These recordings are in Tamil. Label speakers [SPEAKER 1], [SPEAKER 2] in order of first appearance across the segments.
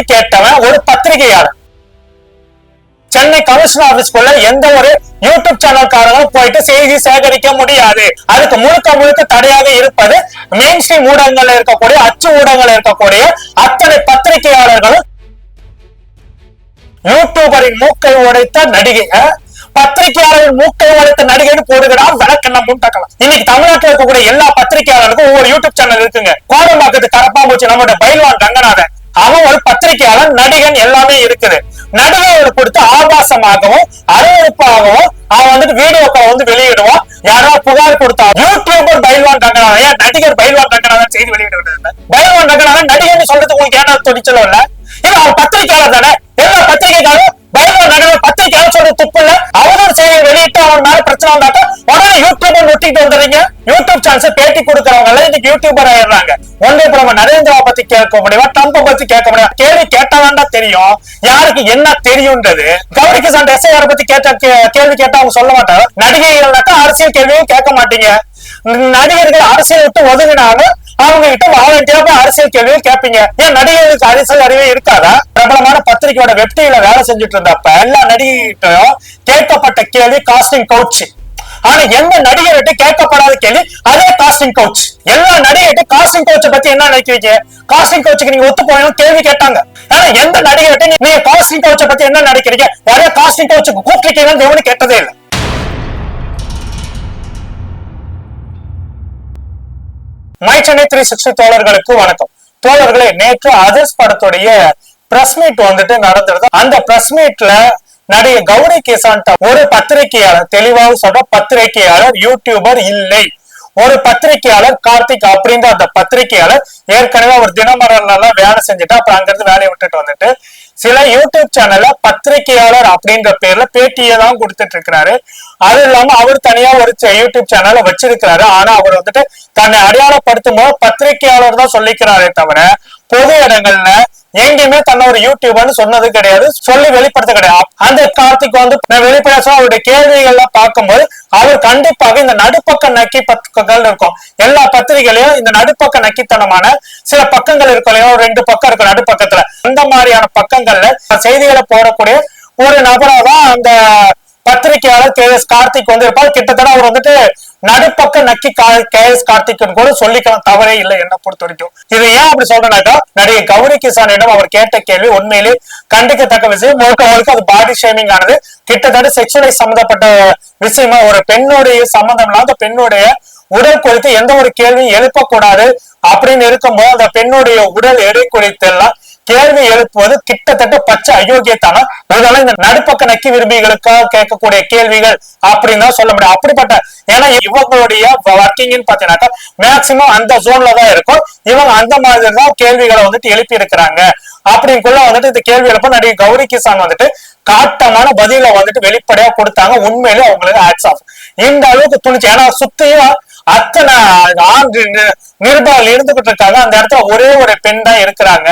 [SPEAKER 1] கேள்வி கேட்டவன் ஒரு பத்திரிகையாளர் சென்னை கமிஷனர் ஆபீஸ்க்குள்ள எந்த ஒரு யூடியூப் சேனல்காரங்களும் போயிட்டு செய்தி சேகரிக்க முடியாது. அதுக்கு முழுக்க முழுக்க தடையாக இருப்பது மெயின் ஸ்ட்ரீம் ஊடகங்கள்ல இருக்கக்கூடிய அச்சு ஊடகங்கள்ல இருக்கக்கூடிய அத்தனை பத்திரிகையாளர்களும் யூடியூபரின் மூக்கை உடைத்த நடிகை. அஹ், பத்திரிகையாளரின் மூக்கை உடைத்த நடிகைன்னு போடுகிறார் விளக்கண்ண முன்டக்கலாம் இன்னைக்கு தமிழ்நாட்டில் இருக்கக்கூடிய எல்லா பத்திரிகையாளருக்கும் ஒவ்வொரு யூடியூப் சேனல் இருக்குங்க. கோடம்பாக்கத்து கரப்பாம்பூச்சி நம்மளுடைய பைல்வான் ரங்கநாதன். அவன் ஒரு பத்திரிகையாளன் நடிகன் எல்லாமே இருக்குது. நடிகர்கள் கொடுத்து ஆபாசமாகவும் அருவறுப்பாகவும் அவன் வந்துட்டு வீடியோக்களை வந்து வெளியிடுவான். யாராவது புகார் கொடுத்தா யூடியூபர் பைல்வான் ரங்கநாதன் ஏன் நடிகர் பைல்வான் ரங்கநாதன் செய்தி வெளியிடுவது பைல்வான் ரங்கநாதன் நடிகர்னு சொல்றதுக்கு உங்களுக்கு ஏன்னா துணிச்சலும் இல்ல? இல்ல அவன் பத்திரிகையாளர் தானே. எல்லா பத்திரிகைக்காரும் பைல்வான் ரங்கநாதன் பத்திரிகையாளர் சொல்ற துப்பு இல்ல. அவதூறு செய்தி வெளியிட்டு அவன் மேல பிரச்சனை வந்தாக்க உடனே யூடியூபர் நொட்டிட்டு வந்துடுறீங்க. யூடியூப் சேனல்ஸ் பேட்டி கொடுக்கறவங்க எல்லாம் இன்னைக்கு யூடியூபர் ஆயிடுறாங்க. ஒன்றே இப்ப நம்ம நரேந்திரா பத்தி கேட்க முடியுமா? ட்ரம்ப பத்தி கேட்க முடியும்? கேள்வி கேட்டாதான்டா தெரியும். யாருக்கு என்ன தெரியும்ன்றது? கௌரி கிசான் எஸ்ஐஆர் பத்தி கேட்ட கே- கேள்வி கேட்டா அவங்க சொல்ல மாட்டாங்க. நடிகைகள்னாக்கா அரசியல் கேள்வியும் கேட்க மாட்டீங்க. நடிகர்கள் அரசியல் விட்டு ஒதுங்கினாலும் அவங்க கிட்ட வாலண்டியரா போய் அரசியல் கேள்வியும் கேட்பீங்க. ஏன் நடிகர்களுக்கு அரசியல் அறிவே இருக்காதா? பிரபலமான பத்திரிகையோட வெப்டியில வேலை செஞ்சுட்டு இருந்தப்ப எல்லா நடிகைகிட்டையும் கேட்கப்பட்ட கேள்வி காஸ்டிங் கவுச்சு ஆனா எந்த நடிகர்கிட்ட கேட்கப்படாத கேள்வி? அதே காஸ்டிங் கவுச் எல்லா நடிகர்கிட்ட காஸ்டிங் கவுச்ச பத்தி என்ன நினைக்கிறீங்க? காஸ்டிங் கவுச்சுக்கு நீங்க ஒத்து போயணும் கேள்வி கேட்டாங்க. ஆனா எந்த நடிகர்கிட்ட நீங்க காஸ்டிங் கவுச்ச பத்தி என்ன நினைக்கிறீங்க? யாரையா காஸ்டிங் கவுச்சுக்கு கூப்பிட்டுருக்கீங்கன்னு எவனு கேட்டதே இல்லை. மை சென்னை த்ரீ சிக்ஸ்டி தோழர்களுக்கு வணக்கம். தோழர்களே நேற்று அதர்ஸ் படத்துடைய பிரஸ் மீட் வந்துட்டு நடந்தது. அந்த பிரஸ் மீட்ல நடிகை கௌரி கிசான்ட்ட ஒரு பத்திரிகையாளர் தெளிவாக சொல்ற பத்திரிகையாளர் யூடியூபர் இல்லை. ஒரு பத்திரிகையாளர் கார்த்திக் அப்படின்ற அந்த பத்திரிகையாளர் ஏற்கனவே ஒரு தினமரன்ல எல்லாம் வேலை செஞ்சுட்டு அப்புறம் அங்கிருந்து வேலையை விட்டுட்டு வந்துட்டு சில யூடியூப் சேனல்ல பத்திரிகையாளர் அப்படின்ற பேர்ல பேட்டியை தான் கொடுத்துட்டு இருக்கிறாரு. அது இல்லாம அவர் தனியா ஒரு யூடியூப் சேனலை வச்சிருக்கிறாரு. ஆனா அவர் வந்துட்டு தன்னை அடையாளப்படுத்தும் போது பத்திரிகையாளர் தான் சொல்லிக்கிறாரே தவிர பொது இடங்கள்ல எங்கேயுமே தன்னை ஒரு யூடியூபர்னு சொன்னது கிடையாது. சொல்லி வெளிப்படுத்த கிடையாது. அந்த கார்த்திக் வந்து நான் வெளிப்படையா சொல்ல அவருடைய கேள்விகள்லாம் பார்க்கும்போது அவர் கண்டிப்பாக இந்த நடுப்பக்க நக்கி பக்கங்கள் இருக்கும். எல்லா பத்திரிகைகளையும் இந்த நடுப்பக்க நக்கித்தனமான சில பக்கங்கள் இருக்கும் இல்லையா? ஒரு ரெண்டு பக்கம் இருக்கும் நடுப்பக்கத்துல. அந்த மாதிரியான பக்கங்கள்ல செய்திகளை போடக்கூடிய ஒரு நபரா தான் அந்த பத்திரிகையாளர் கே எஸ் கார்த்திக் வந்து இருப்பார் கிட்டத்தட்ட அவர் வந்துட்டு நடுப்பக்க நக்கி கே எஸ் கார்த்திக்னு கூட சொல்லிக்கலாம் தவறே இல்லை என்ன பொறுத்த வரைக்கும் இது ஏன் அப்படி சொல்றேன்னாக்கா நடிகை கௌரி கிசானிடம் அவர் கேட்ட கேள்வி உண்மையிலே கண்டிக்கத்தக்க விஷயம். முழுக்க முழுக்க அது பாடி ஷேமிங் ஆனது. கிட்டத்தட்ட செக்ஷுவலை சம்பந்தப்பட்ட விஷயமா ஒரு பெண்ணுடைய சம்பந்தம் இல்லாத பெண்ணுடைய உடல் குறித்து எந்த ஒரு கேள்வியும் எழுப்பக்கூடாது அப்படின்னு இருக்கும்போது அந்த பெண்ணுடைய உடல் எடை குறித்து எல்லாம் கேள்வி எழுப்புவது கிட்டத்தட்ட பச்சை அயோக்கியத்தான? இதெல்லாம் இந்த நடுப்பக்க நக்கி விரும்பிகளுக்காக கேட்கக்கூடிய கேள்விகள் அப்படின்னு தான் சொல்ல முடியும். அப்படிப்பட்ட ஏன்னா இவங்களுடைய ஒர்க்கிங்னு பாத்தீங்கன்னாக்கா மேக்சிமம் அந்த ஜோன்ல தான் இருக்கும். இவங்க அந்த மாதிரி தான் கேள்விகளை வந்துட்டு எழுப்பி இருக்கிறாங்க. அப்படிங்குள்ள வந்துட்டு இந்த கேள்வி எழுப்ப நடிகை கௌரி கிசான் வந்துட்டு காட்டமான பதில வந்துட்டு வெளிப்படையா கொடுத்தாங்க. உண்மையிலே அவங்களுக்கு ஆட்ஸ் ஆஃப் இந்த அளவுக்கு துணிச்சு ஏன்னா சுத்தியும் அத்தனை ஆண்டு நி- இருந்துகிட்டு இருக்காங்க. அந்த இடத்துல ஒரே ஒரு பெண் தான் இருக்கிறாங்க.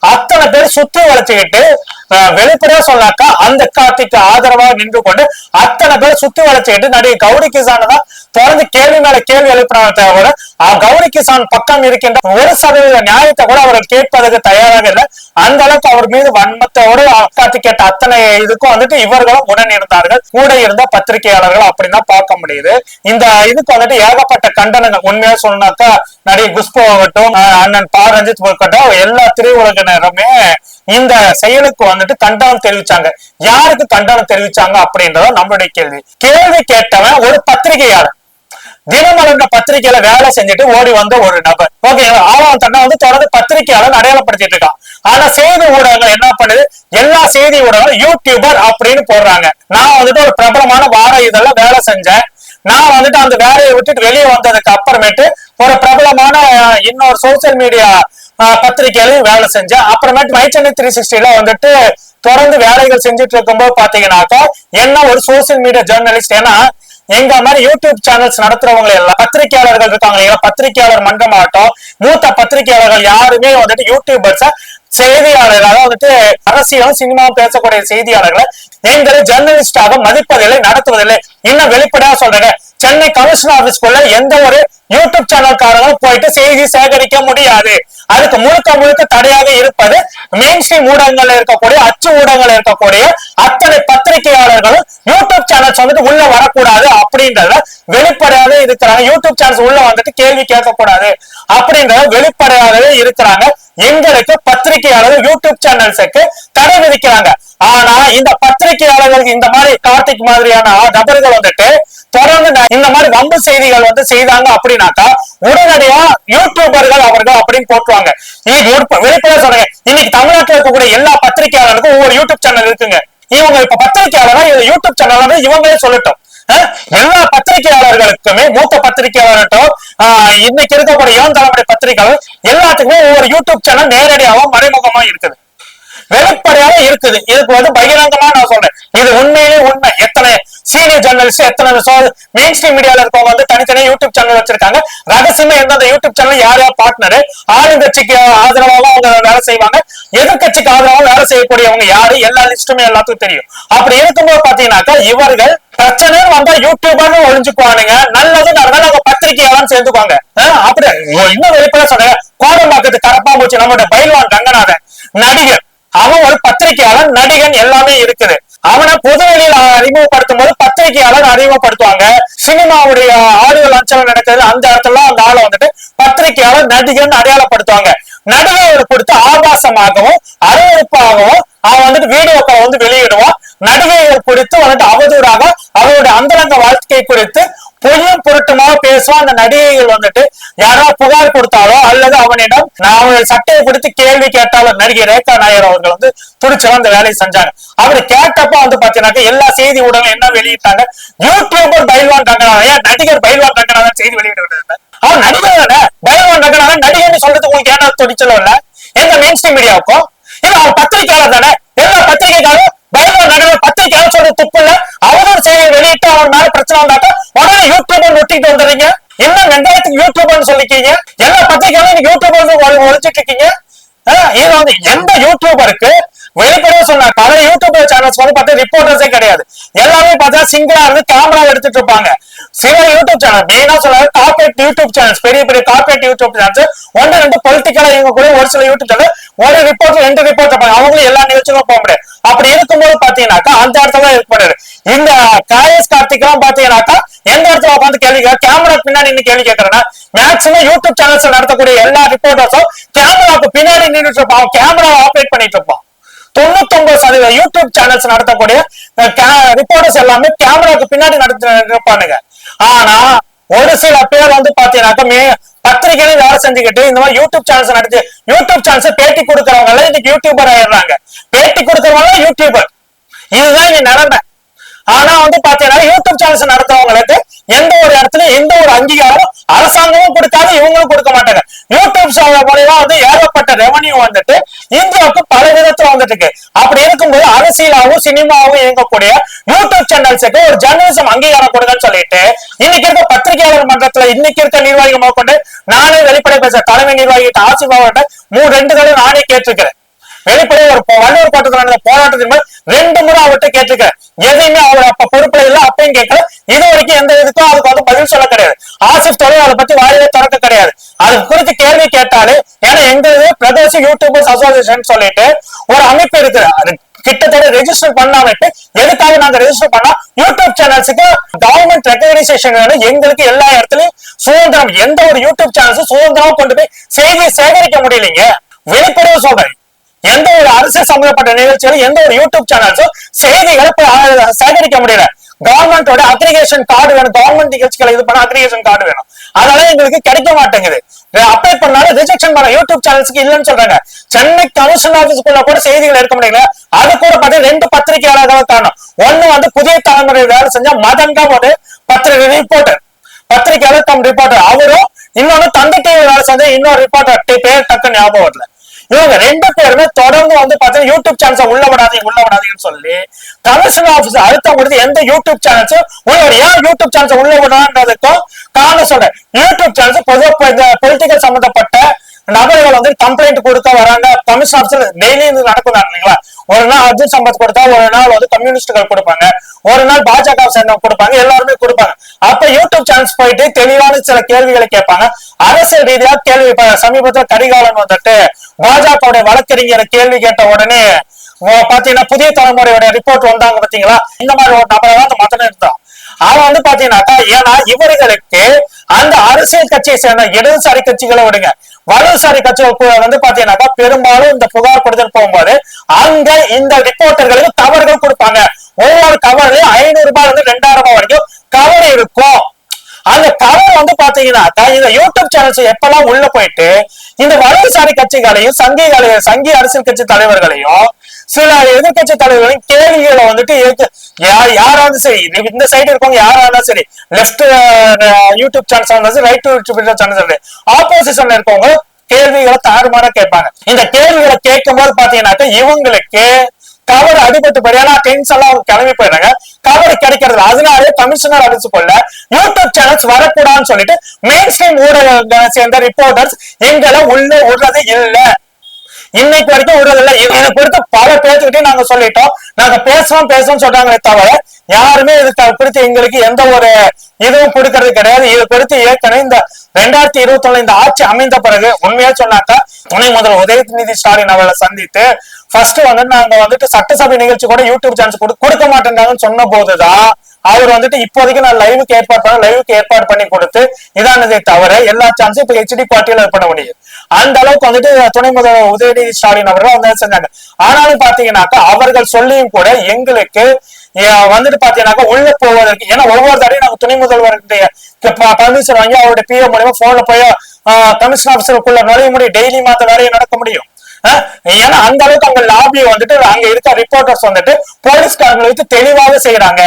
[SPEAKER 1] அத்தனை பேர் சுத்தி வளைச்சுக்கிட்டு வெளிப்படையா சொன்னாக்கா அந்த கார்த்திக்கு ஆதரவாக நின்று கொண்டு அத்தனை பேர் சுத்தி வளைச்சுக்கிட்டு நடிகை கௌரி கிசான் தான் தொடர்ந்து கேள்வி மேல கேள்வி எழுப்பினாங்க தவிர அஹ், கௌரி கிசான் பக்கம் இருக்கின்ற ஒரு சதவீத நியாயத்தை கூட அவர் கேட்பதற்கு தயாராக இல்லை. அந்த அளவுக்கு அவர் மீது வன்மத்தோடு கார்த்திக் கேட்ட அத்தனை இதுக்கும் வந்துட்டு இவர்களும் உடன் இருந்தார்கள் கூட இருந்த பத்திரிகையாளர்கள் அப்படின்னு தான் பார்க்க முடியுது. இந்த இதுக்கு வந்துட்டு ஏகப்பட்ட கண்டனங்கள். உண்மையா சொன்னாக்கா நடிகை குஷ்பு ஆகட்டும் அண்ணன் பா ரஞ்சித் இருக்கட்டும் எல்லா திரையுலகினருமே இந்த செயலுக்கு வந்து வந்துட்டு கண்டனம் தெரிவிச்சாங்க. யாருக்கு கண்டனம் தெரிவிச்சாங்க அப்படின்றத நம்மளுடைய கேள்வி. கேள்வி கேட்டவன் ஒரு பத்திரிகையாளர். தினமலர்ந்த பத்திரிகையில வேலை செஞ்சுட்டு ஓடி வந்த ஒரு நபர். ஓகேங்களா அவன் தன்னை வந்து தொடர்ந்து பத்திரிகையாளர் அடையாளப்படுத்திட்டு இருக்கான். ஆனா செய்தி ஊடகங்கள் என்ன பண்ணுது? எல்லா செய்தி ஊடகங்களும் யூடியூபர் அப்படின்னு போடுறாங்க. நான் வந்துட்டு ஒரு பிரபலமான வார இதெல்லாம் வேலை செஞ்சேன். நான் வந்துட்டு அந்த வேலையை விட்டுட்டு வெளியே வந்ததுக்கு அப்புறமேட்டு ஒரு பிரபலமான இன்னொரு சோசியல் மீடியா பத்திரிகையிலையும் வேலை செஞ்சேன் அப்புறமேட்டு மை சென்னை த்ரீ சிக்ஸ்டில வந்துட்டு தொடர்ந்து வேலைகள் செஞ்சுட்டு இருக்கும்போது பாத்தீங்கன்னாக்கா என்ன ஒரு சோசியல் மீடியா ஜேர்னலிஸ்ட் ஏன்னா எங்க மாதிரி யூடியூப் சேனல்ஸ் நடத்துறவங்க எல்லாம் பத்திரிகையாளர்கள் இருக்காங்க இல்லையா பத்திரிகையாளர் மன்றமாகட்டும் மூத்த பத்திரிகையாளர்கள் யாருமே வந்துட்டு யூடியூபர்ஸ செய்தியாளர் அதாவது வந்துட்டு அரசியலும் சினிமாவும் பேசக்கூடிய செய்தியாளர்களை எங்களை ஜெர்னலிஸ்டாக மதிப்பதில்லை நடத்துவதில்லை. இன்னும் வெளிப்படையா சொல்றேங்க சென்னை கமிஷன் ஆபீஸ்க்குள்ள எந்த ஒரு யூடியூப் சேனல்காரங்களும் போயிட்டு செய்தி சேகரிக்க முடியாது. அதுக்கு முழுக்க முழுக்க தடையாக இருப்பது மெயின் ஸ்ட்ரீம் ஊடகங்கள்ல இருக்கக்கூடிய அச்சு ஊடகங்கள்ல இருக்கக்கூடிய அத்தனை பத்திரிகையாளர்களும் யூடியூப் சேனல்ஸ் வந்துட்டு உள்ள வரக்கூடாது அப்படின்றத வெளிப்படையாவே இருக்கிறாங்க. யூடியூப் சேனல்ஸ் உள்ள வந்துட்டு கேள்வி கேட்கக்கூடாது அப்படின்றத வெளிப்படையாகவே இருக்கிறாங்க. எங்களுக்கு பத்திரிகையாளர்கள் யூடியூப் சேனல்ஸுக்கு தடை விதிக்கிறாங்க. ஆனா இந்த பத்திரிகையாளர்களுக்கு இந்த மாதிரி கார்த்திக் மாதிரியான நபர்கள் வந்துட்டு தொடர்ந்து இந்த மாதிரி வம்பு செய்திகள் வந்து செய்தாங்க அப்படின்னாக்கா உடனடியா யூடியூபர்கள் அவர்கள் அப்படின்னு போட்டுவாங்க. இது ஒரு- வெளிப்படையா சொல்றேன் இன்னைக்கு தமிழ்நாட்டில் இருக்கக்கூடிய எல்லா பத்திரிகையாளருக்கும் ஒவ்வொரு யூடியூப் சேனல் இருக்குங்க. இவங்க இப்ப பத்திரிகையாளரா இது யூடியூப் சேனல் இவங்களே சொல்லட்டும். எல்லா பத்திரிகையாளர்களுக்குமே மூத்த பத்திரிகையாளர்கிட்டும் ஆஹ், இன்னைக்கு இருக்கக்கூடிய இளம் தலைமுறை பத்திரிகையாளர் எல்லாத்துக்குமே ஒவ்வொரு யூடியூப் சேனல் நேரடியாகவும் மறைமுகமா இருக்குது. வெளிப்படையாக இருக்குது. இதுக்கு வந்து பகிரங்கமா நான் சொல்றேன். இது உண்மையிலே உண்மை. எத்தனை சீனியர் ஜெர்னலிஸ்ட் எத்தனை மெயின் ஸ்ட்ரீம் மீடியால இருக்கவங்க வந்து தனித்தனி யூடியூப் சேனல் வச்சிருக்காங்க. ரகசியமா எந்தெந்த யூடியூப் சேனல் யார் யார் பார்ட்னர் ஆளுங்கட்சிக்கு ஆதரவாகவும் அவங்க வேலை செய்வாங்க. எதிர்கட்சிக்கு ஆதரவாகவும் வேலை செய்யக்கூடியவங்க யாரு? எல்லா லிஸ்ட்டுமே எல்லாத்துக்கும் தெரியும். அப்படி இருக்கும்போது பாத்தீங்கன்னாக்கா இவர்கள் பிரச்சனை வந்தா யூடியூபர்னு ஒழிஞ்சுக்குவானுங்க. நல்லது நடந்தா அவங்க பத்திரிகையாளர் சேர்ந்துக்குவாங்க. அப்படி. இன்னும் வெளிப்படையா சொல்றேன். கோடம்பாக்கத்து கரப்பாம்பூச்சி நம்மளுடைய பயில்வான் ரங்கநாதன் நடிகர். அவன் ஒரு பத்திரிகையாளர் நடிகன் எல்லாமே இருக்குது. அவனை பொது வெளியில அறிமுகப்படுத்தும் போது பத்திரிகையாளர் அறிமுகப்படுத்துவாங்க. சினிமாவுடைய ஆடியோ லஞ்சம் நடக்கிறது அந்த இடத்துல அந்த ஆளை வந்துட்டு பத்திரிகையாளர் நடிகன் அடையாளப்படுத்துவாங்க. நடிகர்கள் கொடுத்து ஆபாசமாகவும் அறிவுறுப்பாகவும் அவன் வந்துட்டு வீடியோக்களை வந்து வெளியிடுவான். நடிகைகள் குறித்து வந்துட்டு அவதூறாக அவருடைய அந்தரங்க வாழ்க்கை குறித்து பொய்யும் பொருட்டுமாக பேசுவான் அந்த நடிகைகள் வந்துட்டு யாராவது புகார் கொடுத்தாலோ அல்லது அவனிடம் நான் அவனுடைய சட்டையை கொடுத்து கேள்வி கேட்டாலும் நடிகை ரேகா நாயர் அவர்கள் வந்து துடிச்சவன் அந்த வேலையை செஞ்சாங்க. அவர் கேட்டப்ப வந்து பாத்தீங்கன்னாக்க எல்லா செய்தி ஊடகம் என்ன வெளியிட்டாங்க? யூடியூபர் பைல்வான் கங்கனா ஏன் நடிகர் பைல்வான் கங்கனா செய்தி வெளியிட்டு விடுறது அவன் நடிகர் தானே? பைல்வான் ரங்கநாதன் நடிகர்னு சொல்றதுக்கு உங்களுக்கு ஏன்னா துணிச்சலும் இல்ல? எந்த மெயின் ஸ்ட்ரீம் மீடியாவுக்கும் இல்ல அவன் பத்திரிகையாளர் தானே எல்லா பத்திரிகைக்காரும் பைல்வான் ரங்கநாதன் பத்திரிகையாளர் சொல்றது துப்பு இல்ல அவரும் செய்தி வெளியிட்டு அவன் மேல பிரச்சனை வந்தாக்கா யூடியூப் ஒட்டிட்டு வந்துடுறீங்க? என்ன வெங்காயத்துக்கு யூடியூப்னு சொல்லிக்கீங்க எல்லா பத்திரிகையாலும் நீங்க யூடியூபர் ஒழிச்சிட்டு இருக்கீங்க இது வந்து எந்த யூடியூபருக்கு வெளிப்படையா சொன்னா பல யூடியூபர் சேனல்ஸ் வந்து பார்த்தா ரிப்போர்ட்டர்ஸே கிடையாது. எல்லாமே பார்த்தா சிங்கிளா இருந்து கேமரா எடுத்துட்டு இருப்பாங்க சில யூடியூப் சேனல் மெயினா சொல்ல கார்பரேட் யூடியூப் சேனல்ஸ் பெரிய பெரிய கார்பரேட் யூடியூப் சேனல்ஸ் ஒன்று ரெண்டு பொலிட்டிக்கலா இவங்க கூட ஒரு சில யூடியூப் சேனல் ஒரு ரிப்போர்ட் ரெண்டு ரிப்போர்ட் இருப்பாங்க அவங்களும் எல்லா நிகழ்ச்சியும் போக முடியாது. அப்படி இருக்கும்போது பாத்தீங்கன்னாக்கா அந்த இடத்துல தான் இருப்பாரு இந்த காயஸ் கார்த்திக்லாம் பாத்தீங்கன்னாக்கா எந்த இடத்துல உட்காந்து கேள்வி கேமரா பின்னாடி நின்னு கேள்வி கேட்கறேன்னா மேக்சிமம் யூடியூப் சேனல்ஸ் நடத்தக்கூடிய எல்லா ரிப்போர்ட்டர்ஸும் கேமராவுக்கு பின்னாடி நின்றுட்டு இருப்பான் கேமரா ஆப்ரேட் பண்ணிட்டு இருப்பான் தொண்ணூத்தொன்பது சதவீதம் யூடியூப் சேனல்ஸ் நடத்தக்கூடிய ரிப்போர்ட்டர்ஸ் எல்லாமே கேமராவுக்கு பின்னாடி நடத்த இருப்பானுங்க ஆனா ஒரு சில பேர் வந்து பாத்தீங்கன்னாக்கா மே பத்திரிகையில வேலை செஞ்சுக்கிட்டு இந்த மாதிரி யூடியூப் சேனல்ஸ் நடத்தி யூடியூப் சேனல்ஸ் பேட்டி கொடுக்கறவங்க எல்லாம் இன்னைக்கு யூடியூபர் ஆயிடுறாங்க. பேட்டி கொடுக்கறவங்க யூடியூபர் இதுதான் இங்க நிலைமை. ஆனா வந்து பாத்தீங்கன்னா யூடியூப் சேனல்ஸ் நடத்துறவங்களுக்கு எந்த ஒரு இடத்துலயும் எந்த ஒரு அங்கீகாரம் அரசாங்கமும் கொடுக்காது இவங்களும் கொடுக்க மாட்டாங்க. யூடியூப் சேனல் மூலியமா வந்து ஏகப்பட்ட ரெவன்யூ வந்துட்டு இந்தியாவுக்கு பல விதத்துல வந்துட்டு இருக்கு. அப்படி இருக்கும்போது அரசியலாவும் சினிமாவும் இயங்கக்கூடிய யூடியூப் சேனல்ஸுக்கு ஒரு ஜெர்னலிசம் அங்கீகாரம் கொடுங்கன்னு சொல்லிட்டு இன்னைக்கு இருக்க பத்திரிகையாளர் மன்றத்துல இன்னைக்கு இருக்க நிர்வாகிகள் முதற்கொண்டு நானே வெளிப்படை பேச தலைமை நிர்வாகிகிட்ட ஆசிஃப் மூணு ரெண்டு தடவை நானே கேட்டிருக்கிறேன். வெளிப்படையா ஒரு வள்ளுவர் கோட்டத்தில் நடந்த போராட்டத்தின் போது ரெண்டு முறை அவர்கிட்ட கேட்டிருக்கேன் எதையுமே அவர் அப்ப பொறுப்புல இல்ல அப்பயும் கேட்கல. இது வரைக்கும் எந்த இதுக்கும் அதுக்கு வந்து பதில் சொல்ல கிடையாது. ஆசிப் தொழில் அதை பத்தி வாயிலே திறக்க கிடையாது. அது குறித்து கேள்வி கேட்டாலே ஏன்னா எங்க இது பிரதேச யூடியூபர்ஸ் அசோசியேஷன் சொல்லிட்டு ஒரு அமைப்பு இருக்குது அது கிட்டத்தட்ட ரெஜிஸ்டர் பண்ணாமட்டு எதுக்காக நாங்க ரெஜிஸ்டர் பண்ணா யூடியூப் சேனல்ஸுக்கு கவர்மெண்ட் ரெக்கக்னைசேஷன் வேணும். எங்களுக்கு எல்லா இடத்துலயும் சுதந்திரம் எந்த ஒரு யூடியூப் சேனல்ஸும் சுதந்திரமா கொண்டு போய் செய்தியை சேகரிக்க முடியலைங்க. வெளிப்படையா சொல்றேன். எந்த ஒரு அரசு சம்பந்தப்பட்ட நிகழ்ச்சிகளும் எந்த ஒரு யூடியூப் சேனல்ஸும் செய்திகளை சேகரிக்க முடியல. கவர்மெண்டோட அக்ரிகேஷன் கார்டு வேணும். கவர்மெண்ட் நிகழ்ச்சிகளை இது பண்ண அக்ரிகேஷன் கார்டு வேணும். அதனால எங்களுக்கு கிடைக்க மாட்டேங்குது. அப்ளை பண்ணாலும் ரிஜெக்ஷன் பண்ண யூடியூப் சேனல்ஸ்க்கு இல்லைன்னு சொல்றாங்க. சென்னை கமிஷன் ஆபீஸ்க்குள்ள கூட செய்திகள் எடுக்க முடியல. அது கூட பார்த்தா ரெண்டு பத்திரிகையாளர்கள் காரணம். ஒண்ணு வந்து புதிய தலைமுறை வேலை செஞ்ச மதங்கா ஒரு பத்திரிகை ரிப்போர்ட்டர் பத்திரிகையாளர் கம் ரிப்போர்ட்டர் அவரும் இன்னொன்னு தந்தை டிவி வேலை செஞ்ச இன்னொரு ரிப்போர்ட்டர் பேர் டக்கு ஞாபகம் வரல. இவங்க ரெண்டு பேருமே தொடர்ந்து வந்து பாத்தீங்கன்னா யூடியூப் சேனல்ஸ் உள்ள விடாதீங்க உள்ள விடாதீங்கன்னு சொல்லி கமிஷன் ஆபீஸ் அழுத்தம் கொடுத்து எந்த யூடியூப் சேனல்ஸும் உள்ள ஏன் யூடியூப் சேனல்ஸ் உள்ள விடான்றதுக்கும் காரணம் சொல்றேன். யூடியூப் சேனல்ஸ் பொதுவாக இந்த பொலிட்டிக்கல் சம்பந்தப்பட்ட நபர்கள் வந்து கம்ப்ளைண்ட் கொடுத்தா வராங்க. கமிஷன் ஆஃபீஸர் டெய்லி இது நடக்கும் இல்லைங்களா ஒரு நாள் அர்ஜுன் சம்பத் கொடுத்தா ஒரு நாள் வந்து கம்யூனிஸ்டுகள் கொடுப்பாங்க. ஒரு நாள் பாஜக சேர்ந்தவங்க கொடுப்பாங்க. எல்லாருமே கொடுப்பாங்க. அப்ப யூடியூப் சேனல்ஸ் போயிட்டு தெளிவான சில கேள்விகளை கேட்பாங்க. அரசியல் ரீதியா கேள்வி சமீபத்துல கரிகாலன் வந்துட்டு பாஜகவுடைய வழக்கறிஞரை கேள்வி கேட்ட உடனே பாத்தீங்கன்னா புதிய தலைமுறையோட ரிப்போர்ட் வந்தாங்க பாத்தீங்களா? இந்த மாதிரி ஒரு நபரை தான் அந்த மதன் இருந்தான் அவன் வந்து பாத்தீங்கன்னாக்கா ஏன்னா இவர்களுக்கு அந்த அரசியல் கட்சியை சேர்ந்த இடதுசாரி கட்சிகளை விடுங்க. வலதுசாரி கட்சிகள் வந்து பாத்தீங்கன்னாக்கா பெரும்பாலும் இந்த புகார் கொடுத்துட்டு போகும்போது அங்க இந்த ரிப்போர்ட்டர்களுக்கு கவர்கள் கொடுப்பாங்க. ஒவ்வொரு கவர்லயும் ஐநூறு ரூபாய் இருந்து ரெண்டாயிரம் ரூபாய் வரைக்கும் கவர் இருக்கும். அந்த கவர் வந்து பாத்தீங்கன்னாக்கா இந்த யூடியூப் சேனல்ஸ் எப்பெல்லாம் உள்ள போயிட்டு இந்த வலதுசாரி கட்சிகளையும் சங்கிகளையும் சங்கி அரசியல் கட்சி தலைவர்களையும் சில எதிர்கட்சி தலைவர்களையும் கேள்விகளை வந்துட்டு ஏத்து- யார் யாராவது சரி இந்த சைடு இருக்கவங்க யாரா இருந்தாலும் சரி லெப்ட் யூடியூப் சேனல்ஸ் இருந்தாலும் சரி ரைட் யூடியூப் சேனல்ஸ் சரி ஆப்போசிஷன்ல இருக்கவங்க கேள்விகளை தாறுமாறா கேட்பாங்க. இந்த கேள்விகளை கேட்கும் போது பாத்தீங்கன்னாக்க இவங்களுக்கு கவர் அடிபட்டு போய் ஏன்னா டென்ஸ் எல்லாம் அவங்க கிளம்பி போயிடுறாங்க. கவர் கிடைக்கிறது அதனாலே கமிஷனர் அரசுக்குள்ள யூடியூப் சேனல்ஸ் வரக்கூடாதுன்னு சொல்லிட்டு மெயின் ஸ்ட்ரீம் ஊடகங்களை சேர்ந்த ரிப்போர்ட்டர்ஸ் எங்களை உள்ள விடுறது இல்லை. இன்னைக்கு வரைக்கும் விடுறதில்ல இல்ல இது குறித்து பல பேர்த்துக்கிட்டே நாங்க சொல்லிட்டோம். நாங்க பேசுவோம் பேசுவோம் சொல்றாங்களே தவிர யாருமே இது குறித்து எங்களுக்கு எந்த ஒரு இதுவும் கொடுக்கறது கிடையாது. இது குறித்து ஏற்கனவே இந்த ரெண்டாயிரத்தி இருபத்தி ஒண்ணு இந்த ஆட்சி அமைந்த பிறகு உண்மையா சொன்னாக்கா துணை முதல்வர் உதயநிதி ஸ்டாலின் அவர்களை சந்தித்து ஃபர்ஸ்ட் வந்து நாங்க வந்துட்டு சட்டசபை நிகழ்ச்சி கூட யூடியூப் சேனல்ஸ் கொடுக்க மாட்டேங்கிறாங்கன்னு சொன்ன போதுதான் அவர் வந்துட்டு இப்போதைக்கு நான் லைவுக்கு ஏற்பாடு பண்ண லைவுக்கு ஏற்பாடு பண்ணி கொடுத்து இதானதே தவிர எல்லா சான்ஸும் இப்ப ஹெச்டி பார்ட்டியில பண்ண முடியும். அந்த அளவுக்கு வந்துட்டு துணை முதல்வர் உதயநிதி ஸ்டாலின் அவர்கள் வந்து செஞ்சாங்க. ஆனாலும் பாத்தீங்கன்னாக்கா அவர்கள் சொல்லியும் கூட எங்களுக்கு வந்துட்டு பாத்தீங்கன்னாக்கா உள்ள போவதற்கு ஏன்னா ஒவ்வொரு தடையும் நாங்க துணை முதல்வருடைய பர்மிஷன் வாங்கி அவருடைய பிஓ மூலியமா போன்ல போய் கமிஷன் ஆஃபீஸருக்குள்ள நுழைய முடியும். டெய்லி மாத்த வேலையை நடக்க முடியும். ஏன்னா அந்த அளவுக்கு அங்க லாபி வந்துட்டு அங்க இருக்க ரிப்போர்ட்டர்ஸ் வந்துட்டு போலீஸ்காரங்களை வைத்து தெளிவாக செய்யறாங்க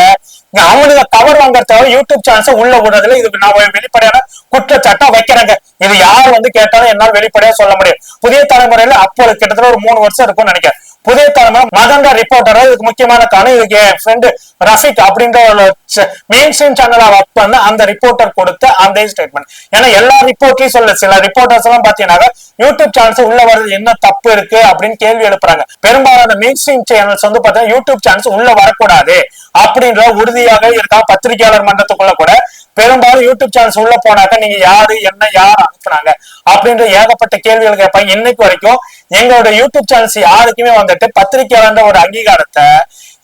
[SPEAKER 1] இங்க அவனுக்கு கவர் வாங்குறதுக்காக யூடியூப் சேனல்ஸ் உள்ள விடுறதுல இது நான் வெளிப்படையான குற்றச்சாட்டம் வைக்கிறேங்க. இது யார் வந்து கேட்டாலும் என்னால் வெளிப்படையா சொல்ல முடியும். புதிய தலைமுறையில அப்போ கிட்டத்தட்ட ஒரு மூணு வருஷம் இருக்கும்னு நினைக்கிறேன். புதிய தலைமுறை மதன்ற ரிப்போர்ட்டர் இதுக்கு முக்கியமான காரணம் இதுக்கு என் ஃப்ரெண்டு ரஃபிக் அப்படின்ற ஒரு மெயின் ஸ்ட்ரீம் சேனலா ஒர்க் பண்ண அந்த ரிப்போர்ட்டர் கொடுத்த அந்த ஸ்டேட்மெண்ட் ஏன்னா எல்லா ரிப்போர்ட்லயும் சொல்ல சில ரிப்போர்ட்டர்ஸ் எல்லாம் பாத்தீங்கன்னா யூடியூப் சேனல்ஸ் உள்ள வர்றது என்ன தப்பு இருக்கு அப்படின்னு கேள்வி எழுப்புறாங்க. பெரும்பாலான மெயின் ஸ்ட்ரீம் சேனல்ஸ் வந்து பாத்தீங்கன்னா யூடியூப் சேனல்ஸ் உள்ள வரக்கூடாது அப்படின்ற உறுதி உறுதியாக இருக்கா? பத்திரிகையாளர் மன்றத்துக்குள்ள கூட. பெரும்பாலும் யூடியூப் சேனல்ஸ் உள்ள போனாக்க நீங்க யாரு என்ன யார் அனுப்புனாங்க? அப்படின்ற ஏகப்பட்ட கேள்விகள் கேட்பாங்க. இன்னைக்கு வரைக்கும் எங்களோட யூடியூப் சேனல்ஸ் யாருக்குமே வந்துட்டு பத்திரிகையாளர் ஒரு அங்கீகாரத்தை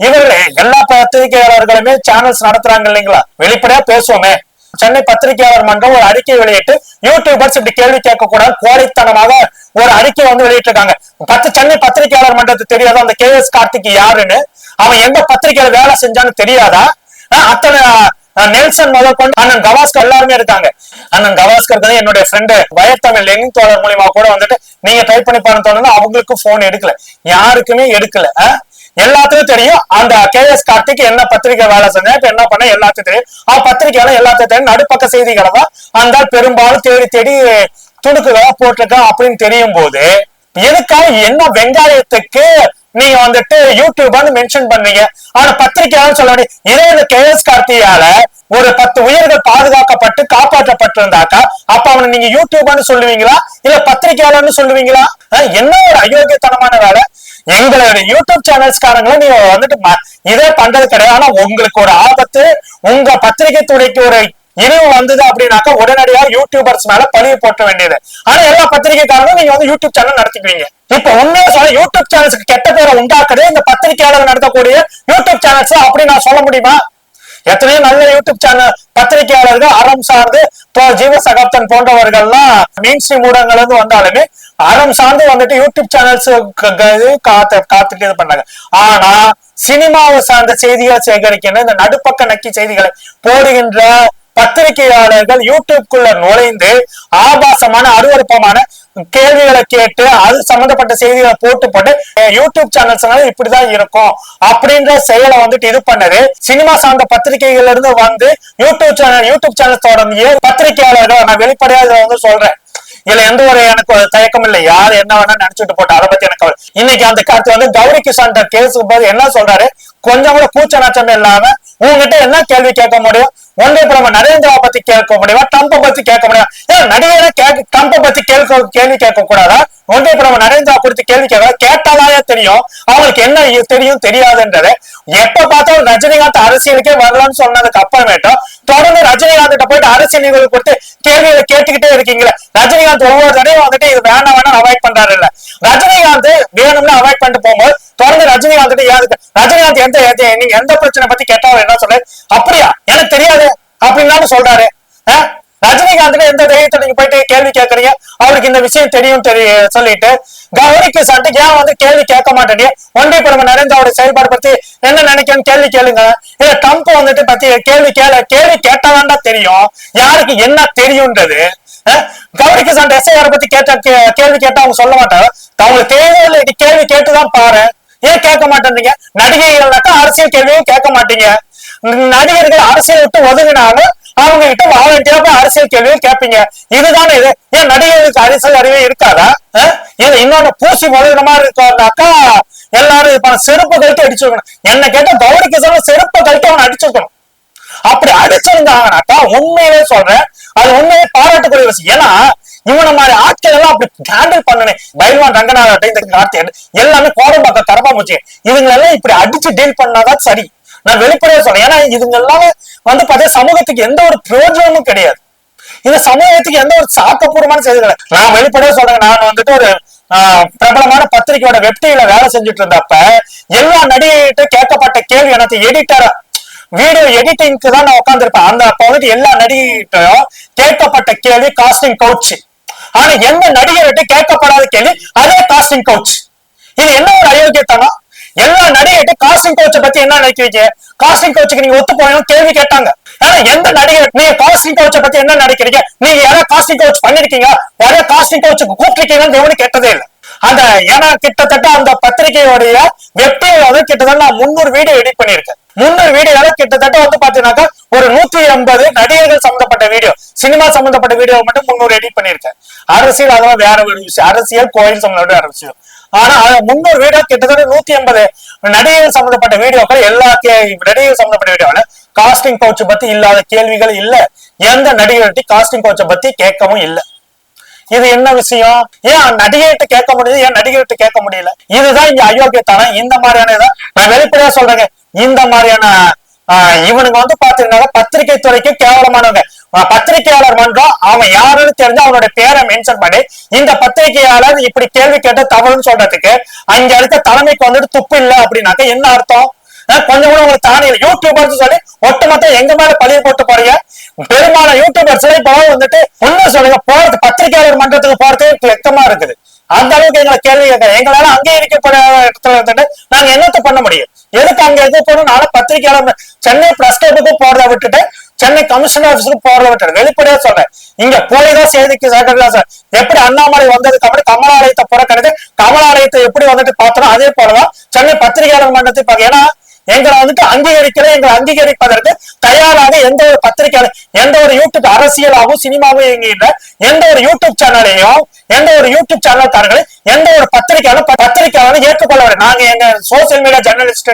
[SPEAKER 1] இவர்களே எல்லா பத்திரிகையாளர்களுமே சேனல்ஸ் நடத்துறாங்க இல்லைங்களா? வெளிப்படையா பேசுவோமே. சென்னை பத்திரிகையாளர் மன்றம் ஒரு அறிக்கை வெளியிட்டு யூடியூபர்ஸ் இப்படி கேள்வி கேட்க கூடாது கோழைத்தனமாக ஒரு அறிக்கை வந்து வெளியிட்டிருக்காங்க. பத்து சென்னை பத்திரிகையாளர் மன்றத்துக்கு தெரியாதா? அந்த கே எஸ் கார்த்திக் யாருன்னு? அவன் எந்த பத்திரிகையில வேலை செஞ்சான்னு தெரியாதா? அத்தனை நெல்சன் முதல் கொண்டு அண்ணன் கவாஸ்கர் எல்லாருமே இருக்காங்க. அண்ணன் கவாஸ்கர் தான் என்னுடைய ஃப்ரெண்டு வயத்தமிழ் லெனின் தோழர் மூலியமா கூட வந்துட்டு நீங்க டைப் பண்ணி பாருங்க தோணுது அவங்களுக்கு போன் எடுக்கல. யாருக்குமே எடுக்கல எல்லாத்துக்கும் தெரியும். அந்த கே எஸ் கார்த்திக் என்ன பத்திரிகை வேலை செஞ்சா இப்ப என்ன பண்ண எல்லாத்துக்கும் தெரியும். ஆ பத்திரிகையால எல்லாத்துக்கும் தெரியும். நடுப்பக்க செய்திகளை தான் அந்த பெரும்பாலும் தேடி தேடி துணுக்குகளா போட்டிருக்கா அப்படின்னு தெரியும் போது எதுக்காக என்ன வெங்காயத்துக்கு நீங்க வந்துட்டு யூடியூபான்னு மென்ஷன் பண்ணீங்க? ஆனா பத்திரிகையாளர் சொல்ல வேண்டிய இதே இந்த கே எஸ் கார்த்தியால ஒரு பத்து உயிர்கள் பாதுகாக்கப்பட்டு காப்பாற்றப்பட்டிருந்தாக்கா அப்ப அவனை நீங்க யூடியூபான்னு சொல்லுவீங்களா? இல்ல பத்திரிகையாளர்னு சொல்லுவீங்களா? என்ன ஒரு அயோக்கியத்தனமான வேலை? எங்களுடைய யூடியூப் சேனல்ஸ்காரங்களை நீங்க வந்துட்டு ம- இதே பண்றது கிடையாது. ஆனா உங்களுக்கு ஒரு ஆபத்து உங்க பத்திரிகை துறைக்கு ஒரு இழிவு வந்தது அப்படின்னாக்கா உடனடியா யூடியூபர்ஸ் மேல பழிவு போட்ட வேண்டியது. ஆனா எல்லா பத்திரிகைக்காரங்களும் நீங்க வந்து யூடியூப் சேனல் நடத்திக்குவீங்க. இப்ப உண்மையா சொல்ல யூடியூப் சேனல்ஸ்க்கு கெட்ட பேரை உண்டாக்குறது இந்த பத்திரிகையாளர் நடத்தக்கூடிய யூடியூப் சேனல்ஸ் அப்படி நான் சொல்ல முடியுமா? எத்தனையோ நல்ல யூடியூப் சேனல் பத்திரிகையாளர்கள் அறம் சார்ந்து இப்போ ஜீவ சகாப்தன் போன்றவர்கள்லாம் மெயின் ஸ்ட்ரீம் இருந்து வந்தாலுமே அறம் சார்ந்து வந்துட்டு யூடியூப் சேனல்ஸ் காத்து காத்துட்டு இது பண்ணாங்க. ஆனா சினிமாவை சார்ந்த செய்திகளை சேகரிக்கின்ற இந்த நடுப்பக்க நக்கி செய்திகளை போடுகின்ற பத்திரிகையாளர்கள் யூடியூப்குள்ள நுழைந்து ஆபாசமான அருவருப்பமான கேள்விகளை கேட்டு அது சம்பந்தப்பட்ட செய்திகளை போட்டு போட்டு யூடியூப் சேனல்ஸ் இப்படிதான் இருக்கும் அப்படின்ற செயலை வந்துட்டு இது பண்ணது. சினிமா சார்ந்த பத்திரிகைகள்ல இருந்து வந்து யூடியூப் சேனல் யூடியூப் சேனல் தொடங்கிய பத்திரிகையாளர்கள் நான் வெளிப்படையா இதை வந்து சொல்றேன். இதுல எந்த ஒரு எனக்கு தயக்கம் இல்லை. யார் என்ன வேணா நினைச்சிட்டு போட்டா அதை பத்தி எனக்கு இன்னைக்கு அந்த கார்த்தி வந்து கௌரி கிஷான் கேஸுக்கு போது என்ன சொல்றாரு? கொஞ்சம் கூட கூச்ச நாச்சம் இல்லாம உங்ககிட்ட என்ன கேள்வி கேட்க முடியும்? ஒன்றை பிரதமர் நரேந்திரா பத்தி கேட்க முடியுமா? ட்ரம்ப்பை பத்தி கேட்க முடியும்? ஏன் நடிகரை கேட்க ட்ரம்ப்பை பத்தி கேட்க கேள்வி கேட்க கூடாதா? ஒன்றை பிரதமர் நரேந்திரா குறித்து கேள்வி கேட்க கேட்டாலே தெரியும். அவங்களுக்கு என்ன தெரியும் தெரியாதுன்றது. எப்ப பார்த்தாலும் ரஜினிகாந்த் அரசியலுக்கே வரலாம்னு சொன்னதுக்கு அப்புறமேட்டும் தொடர்ந்து ரஜினிகாந்த் கிட்ட போயிட்டு அரசியல் நிகழ்வு கொடுத்து கேள்விகளை கேட்டுக்கிட்டே இருக்கீங்களே. ரஜினிகாந்த் ஒவ்வொரு தடையும் வந்துட்டு இது வேணா வேணாம் அவாய்ட் பண்றாரு இல்ல ரஜினிகாந்த் வேணும்னு அவாய்ட் பண்ணிட்டு போகும்போது தொடர்ந்து ரஜினிகாந்த் கிட்ட ஏதுக்கு ரஜினிகாந்த் எந்த எந்த- நீங்க எந்த பிரச்சனை பத்தி கேட்டா அவர் என்ன சொல்லு? அப்படியா? எனக்கு தெரியாது. அப்படின்னு சொல்றாரு. ஆ? ரஜினிகாந்த் எந்த தைரியத்தை நீங்க போயிட்டு கேள்வி கேட்கறீங்க அவருக்கு இந்த விஷயம் தெரியும் தெரிய சொல்லிட்டு கௌரிக்கு சட்டு ஏன் வந்து கேள்வி கேட்க மாட்டேங்க ஒன்றிய பிரதமர் நரேந்திராவோட செயல்பாடு பத்தி என்ன நினைக்கணும் கேள்வி கேளுங்க. இல்ல ட்ரம்ப் வந்துட்டு பத்தி கேள்வி கேள கேள்வி கேட்டாதான்டா தெரியும். யாருக்கு என்ன தெரியும்ன்றது? கௌரிக்கு கௌரி எஸ்ஐஆர் பத்தி கேட்ட கே- கேள்வி கேட்டா அவங்க சொல்ல மாட்டாங்க. அவங்களுக்கு தேவையில்லை கேள்வி கேட்டுதான் பாரு. ஏன் கேட்க மாட்டேன்றீங்க? நடிகைகள்னாக்கா அரசியல் கேள்வியும் கேட்க மாட்டீங்க. நடிகர்கள் அரசியல் விட்டு ஒதுங்கினாலும் அவங்க கிட்ட வாலண்டியரா போய் அரசியல் கேள்வியும் கேட்பீங்க. இதுதானே இது? ஏன் நடிகர்களுக்கு அரசியல் அறிவே இருக்காதா? இது இன்னொன்னு பூசி முதல்ல மாதிரி இருக்கோம்னாக்கா எல்லாரும் இப்ப செருப்பு கழட்டி அடிச்சிருக்கணும் என்ன கேட்டா கௌரி கிசான் செருப்பு கழட்டி அவன் அடிச்சிருக்கணும் அப்படி அடிச்சிருந்தாங்கனாக்கா உண்மையிலே சொல்றேன் அது உண்மையை பாராட்டக்கூடிய விஷயம். ஏன்னா இவன மாதிரி ஆட்கள் எல்லாம் அப்படி ஹேண்டில் பண்ணனே. பைல்வான் ரங்கநாதன் இந்த கார்த்தியன் எல்லாமே கோடம்பாக்கம் கரப்பாம்பூச்சி இதுங்க எல்லாம் இப்படி அடிச்சு டீல் பண்ணாதான் சரி. நான் வெளிப்படையா சொல்றேன். ஏன்னா இதுங்க எல்லாமே வந்து பார்த்தீங்கன்னா சமூகத்துக்கு எந்த ஒரு பிரயோஜனமும் கிடையாது. இது சமூகத்துக்கு எந்த ஒரு சாக்கப்பூர்வமான செய்தி கிடையாது. நான் வெளிப்படையா சொல்றேன் நான் வந்துட்டு ஒரு ஆஹ், பிரபலமான பத்திரிகையோட வெப்டியில வேலை செஞ்சுட்டு இருந்தப்ப எல்லா நடிகைகிட்ட கேட்கப்பட்ட கேள்வி எனக்கு எடிட்டரா வீடியோ எடிட்டிங்க்கு தான் நான் உட்காந்துருப்பேன் அந்த அப்ப வந்துட்டு எல்லா நடிகைகிட்டையும் கேட்கப்பட்ட கேள்வி காஸ்டிங் கவுச் ஆனா எந்த நடிகர்கிட்ட கேட்கப்படாத கேள்வி அதே காஸ்டிங் கவுச் இது என்ன ஒரு அயோக்கியத்தனம்? எல்லா நடிகர்கிட்ட காஸ்டிங் கோச்சை பத்தி என்ன நினைக்கிறீங்க? காஸ்டிங் கோச்சுக்கு நீங்க ஒத்து போயணும் கேள்வி கேட்டாங்க. ஆனா எந்த நடிகர் நீங்க காஸ்டிங் கோச்சை பத்தி என்ன நினைக்கிறீங்க? நீங்க யாராவது காஸ்டிங் கோச் பண்ணிருக்கீங்க யாராவது காஸ்டிங் கோச்சுக்கு கூப்பிட்டுருக்கீங்கன்னு எவனும் கேட்டதே இல்லை. அந்த ஏன்னா கிட்டத்தட்ட அந்த பத்திரிகையோடைய வெப்டைல வந்து கிட்டத்தட்ட நான் முந்நூறு வீடியோ எடிட் பண்ணியிருக்கேன். முந்நூறு வீடியோல கிட்டத்தட்ட வந்து பாத்தீங்கன்னாக்கா ஒரு நூத்தி எண்பது நடிகர்கள் சம்பந்தப்பட்ட வீடியோ சினிமா சம்பந்தப்பட்ட வீடியோ மட்டும் முந்நூறு எடிட் பண்ணியிருக்கேன். அரசியல் அதெல்லாம் வேற ஒரு விஷயம். அரசியல் கோயில் சம்பந்தப்பட்ட அரசியல் ஆனா முன்னூறு முந்நூறு வீடியோ கிட்டத்தட்ட நூத்தி எண்பது நடிகர்கள் சம்பந்தப்பட்ட வீடியோக்கள் எல்லா கே- நடிகர்கள் சம்பந்தப்பட்ட வீடியோல காஸ்டிங் கவுச் பத்தி இல்லாத கேள்விகள் இல்ல. எந்த நடிகர்கிட்ட காஸ்டிங் கவுச்சை பத்தி கேட்கவும் இல்லை. இது என்ன விஷயம்? ஏன் நடிகர்கிட்ட கேட்க முடியுது? ஏன் நடிகர்கிட்ட கேட்க முடியல? இதுதான் இங்க அயோக்கியத்தனம். இந்த மாதிரியான இதை நான் வெளிப்படையா சொல்றேங்க. இந்த மாதிரியான இவனுங்க வந்து பாத்தீங்கன்னா பத்திரிகை துறைக்கு கேவலமானவங்க. பத்திரிகையாளர் மன்றம் அவன் யாருன்னு தெரிஞ்சு அவனோட பேரை மென்ஷன் பண்ணி இந்த பத்திரிகையாளர் இப்படி கேள்வி கேட்ட தவறுன்னு சொல்றதுக்கு அங்க இருக்க தலைமைக்கு வந்துட்டு துப்பு இல்லை அப்படின்னாக்க என்ன அர்த்தம்? கொஞ்சம் கூட உங்களுக்கு தானே இல்லை யூடியூபர்ஸ் சொல்லி ஒட்டுமொத்தம் எங்க மேல பழிய போட்டு போறீங்க? பெரும்பாலான யூடியூபர்ஸ் இப்போ வந்துட்டு ஒன்னும் சொல்லுங்க போறது பத்திரிகையாளர் மன்றத்துக்கு போறதே வெக்கமா இருக்குது. அந்த அளவுக்கு எங்களை கேள்வி கேட்க எங்களால அங்கீகரிக்கப்பட இடத்துல இருந்துட்டு நாங்க என்னத்தை பண்ண முடியும்? எதுக்கு அங்க எது போகணும் பத்திரிகையாளர் சென்னை பிரஸ் கிளப்புக்கு போறத விட்டுட்டு சென்னை கமிஷன் ஆபீஸுக்கு போறத விட்டுட்டு வெளிப்படையா சொல்றேன். இங்க போலிதான் செய்திக்கு சேகரிக்கலாம் சார் எப்படி அண்ணாமலை வந்ததுக்கு அப்புறம் கமலாலயத்தை புறக்கணித்து கமலாலயத்தை எப்படி வந்துட்டு பார்த்தோம் அதே போலதான் சென்னை பத்திரிகையாளர் மன்றத்தை பார்க்க ஏன்னா எங்களை வந்துட்டு அங்கீகரிக்கிற எங்களை அங்கீகரிப்பதற்கு தயாராக எந்த ஒரு பத்திரிகையாளர் எந்த ஒரு யூடியூப் அரசியலாகவும் சினிமாவும் இயங்குகின்ற எந்த ஒரு யூடியூப் சேனலையும் எந்த ஒரு யூடியூப் சேனல்காரங்களும் எந்த ஒரு பத்திரிகையாளர் பத்திரிகையாளரும் ஏற்றுக்கொள்ள நாங்க எங்க சோசியல் மீடியா ஜெர்னலிஸ்ட்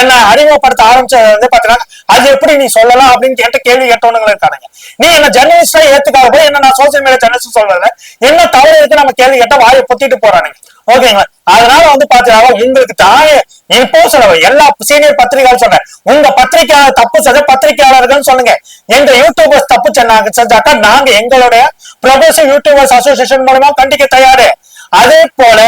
[SPEAKER 1] என்ன அறிமுகப்படுத்த ஆரம்பிச்சது வந்து பாத்தீங்கன்னா அது எப்படி நீ சொல்லலாம் அப்படின்னு கேட்ட கேள்வி கேட்டவனுங்க இருக்கானுங்க. நீ என்ன ஜெர்னலிஸ்டா ஏத்துக்காத போய் என்ன நான் சோசியல் மீடியா ஜெர்னலிஸ்ட் சொல்றேன். என்ன தவறு இருக்கு நம்ம கேள்வி கேட்டா வாயை பொத்திட்டு போறானுங்க. ஓகேங்களா அதனால வந்து பாத்தீங்கன்னா உங்களுக்கு தாய இப்போ சொல்ல எல்லா சீனியர் பத்திரிகையாளர் சொன்னேன். உங்க பத்திரிகையாளர் தப்பு செஞ்ச பத்திரிகையாளர்கள் சொல்லுங்க எங்க யூடியூபர்ஸ் தப்பு சொன்னாங்க செஞ்சாக்கா நாங்க எங்களுடைய ப்ரொபேஷன் யூடியூபர்ஸ் அசோசியேஷன் மூலமா கண்டிக்க தயாரு. அதே போல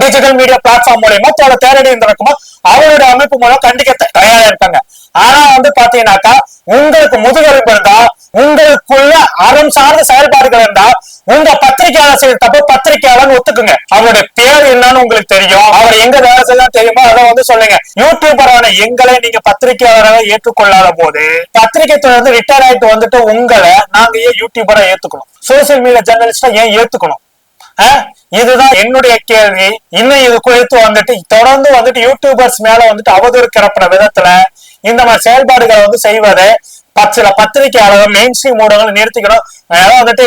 [SPEAKER 1] டிஜிட்டல் மீடியா பிளாட்ஃபார்ம் மூலயமா தோட தேரடி இருந்திருக்குமோ அவருடைய அமைப்பு மூலம் கண்டிக்க தயாரா இருக்காங்க. ஆனா வந்து பாத்தீங்கன்னாக்கா உங்களுக்கு முதுகெலும்பு இருந்தா உங்களுக்குள்ள அறம் சார்ந்த செயல்பாடுகள் இருந்தா உங்க பத்திரிகையாளர் செய்த தப்பு பத்திரிகையாளர் ஒத்துக்குங்க. அவருடைய பேர் என்னன்னு உங்களுக்கு தெரியும். அவர் எங்க வேலை செய்ய தெரியுமோ அதை வந்து சொல்லுங்க. யூடியூபரான எங்களை நீங்க பத்திரிகையாளராக ஏற்றுக்கொள்ளாத போது பத்திரிகை துறை வந்து ரிட்டையர் ஆயிட்டு வந்துட்டு உங்களை நாங்க ஏன் யூடியூபரா ஏத்துக்கணும்? சோசியல் மீடியா ஜெர்னலிஸ்டா ஏன் ஏத்துக்கணும்? இதுதான் என்னுடைய கேள்வி. இன்னும் இது குறித்து வந்துட்டு தொடர்ந்து வந்துட்டு யூடியூபர்ஸ் மேல வந்துட்டு அவதூறு கிளப்புற விதத்துல இந்த மாதிரி செயல்பாடுகளை வந்து செய்வதை சில பத்திரிகையாளர்கள் மெயின் ஸ்ட்ரீம் ஊடகங்கள் நிறுத்திக்கணும். அதாவது வந்துட்டு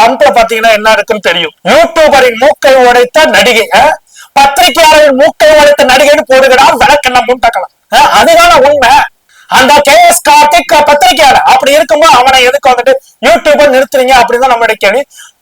[SPEAKER 1] தம்புல பாத்தீங்கன்னா என்ன இருக்குன்னு தெரியும். யூடியூபரின் மூக்கை உடைத்த நடிகை பத்திரிகையாளரின் மூக்கை உடைத்த நடிகைன்னு போடுகிறா விளக்கெண்ணம் தக்கலாம் அதுதான உண்மை. அந்த கே எஸ் கார்த்திக் பத்திரிகையாளர் அப்படி இருக்கும்போது அவனை எதுக்கு வந்துட்டு யூடியூபர் நிறுத்துறீங்க அப்படின்னு தான் நம்மளுடைய கேள்வி.